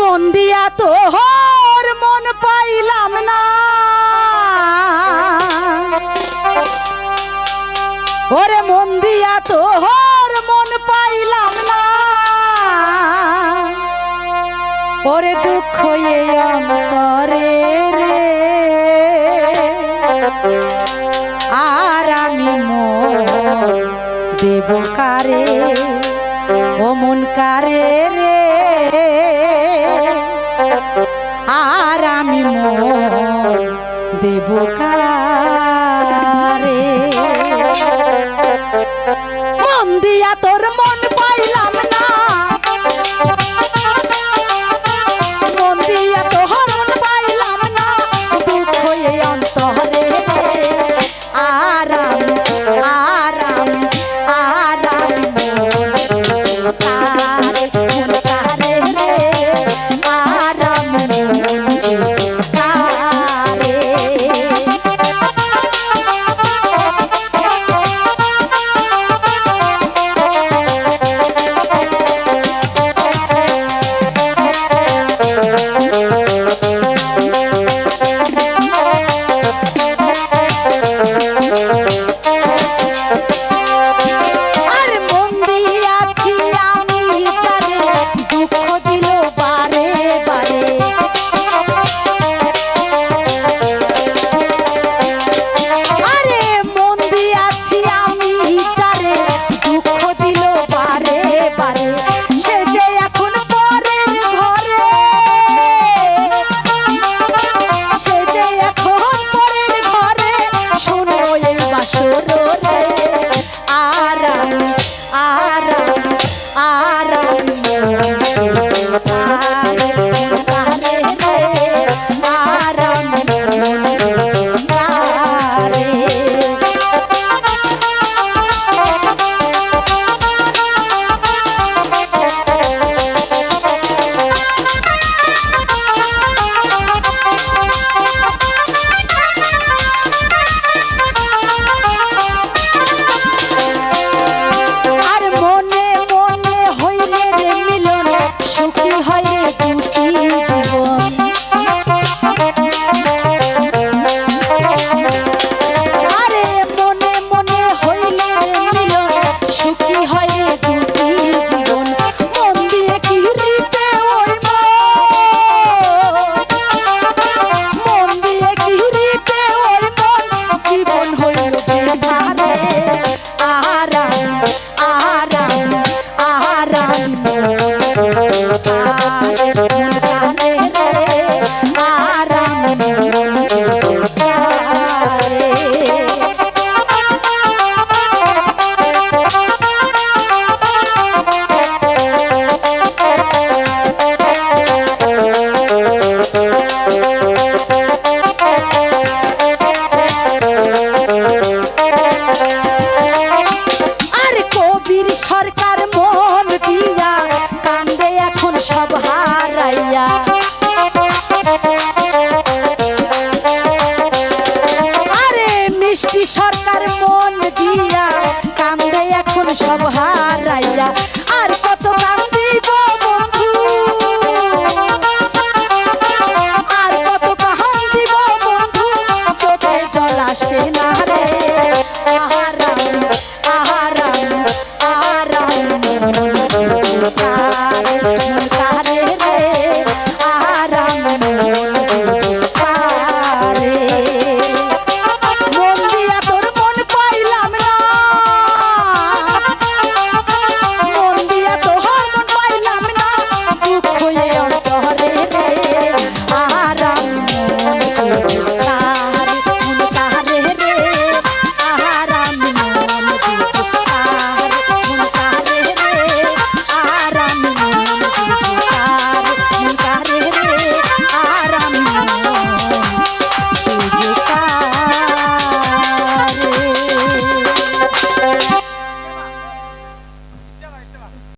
মন দিয়া তো হর মন পাইলাম না। ওরে মন দিয়া তো হর মন পাইলাম না। ওরে দুঃখ এ অন্তরে রে। আর আমি দেবকারে দেব ও মন কারে রে? আমি মন দেব কারে higher. আর সরকার মন দিয়া কান্দে এখন সব আরে মিষ্টি সরকার মন দিয়া কান্দে এখন সব হার